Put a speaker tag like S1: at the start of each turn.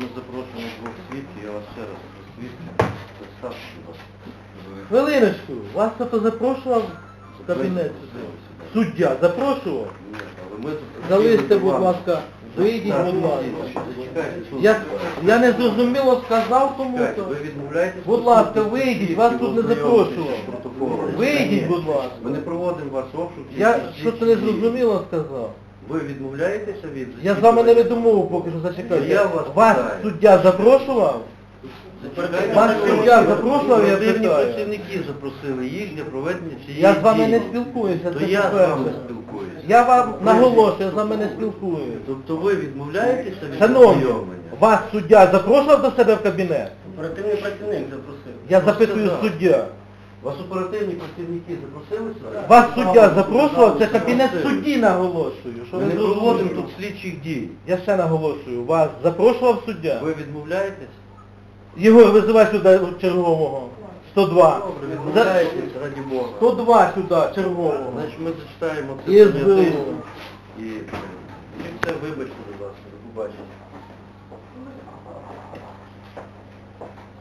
S1: Ми запрошуємо двох свідків, я вас ще раз свідки. Представте, будь ласка.
S2: Хвилиночку, вас хто запрошував в кабінет? Суддя запрошував?
S1: Ні, але ми
S2: Залиште, будь ласка, вийдіть, будь ласка. Я, я не зрозуміло сказав тому, то...
S1: ви відмовляєтесь?
S2: Будь ласка, вийдіть, вас тут не запрошував. Вийдіть, будь ласка.
S1: Ми не проводимо ваш обшук.
S2: Я
S1: тільки
S2: що то
S1: слідчі
S2: не зрозуміло сказав.
S1: Ви відмовляєтеся від
S2: Я з вами не веду поки що зачекайте.
S1: Я вас
S2: Вас
S1: питаю.
S2: суддя запрошував?
S1: Зачекайте,
S2: Вас
S1: що
S2: суддя запрошував, я
S1: Оперативні
S2: питаю.
S1: працівники запросили їх для проведення цієї
S2: Я з вами не
S1: дії.
S2: спілкуюся,
S1: То
S2: це
S1: я з
S2: по-перше.
S1: вами спілкуюся.
S2: Я вам наголошую, я з вами не спілкуюся.
S1: Тобто ви відмовляєтеся від
S2: Шановні,
S1: ознайомлення?
S2: вас суддя запрошував до себе в кабінет?
S3: Оперативний працівник запросив.
S2: Я запитую суддя.
S1: Вас оперативні працівники запросили сюди?
S2: Вас суддя запрошував, це кабінет судді наголошую. Що
S1: Ми не
S2: зрозуміли?
S1: проводимо тут слідчих дій.
S2: Я ще наголошую, вас запрошував суддя?
S1: Ви відмовляєтесь?
S2: Єгор, визивай сюди чергового. 102.
S1: Добре,
S2: За-
S1: відмовляєтесь, раді Бога.
S2: 102 сюди, чергового.
S1: Значить, ми зачитаємо це
S2: І
S1: поняття і, і це вибачте, будь ласка, побачите.